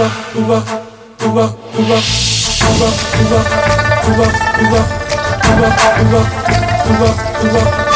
uva uva uva uva uva uva uva uva uva uva uva uva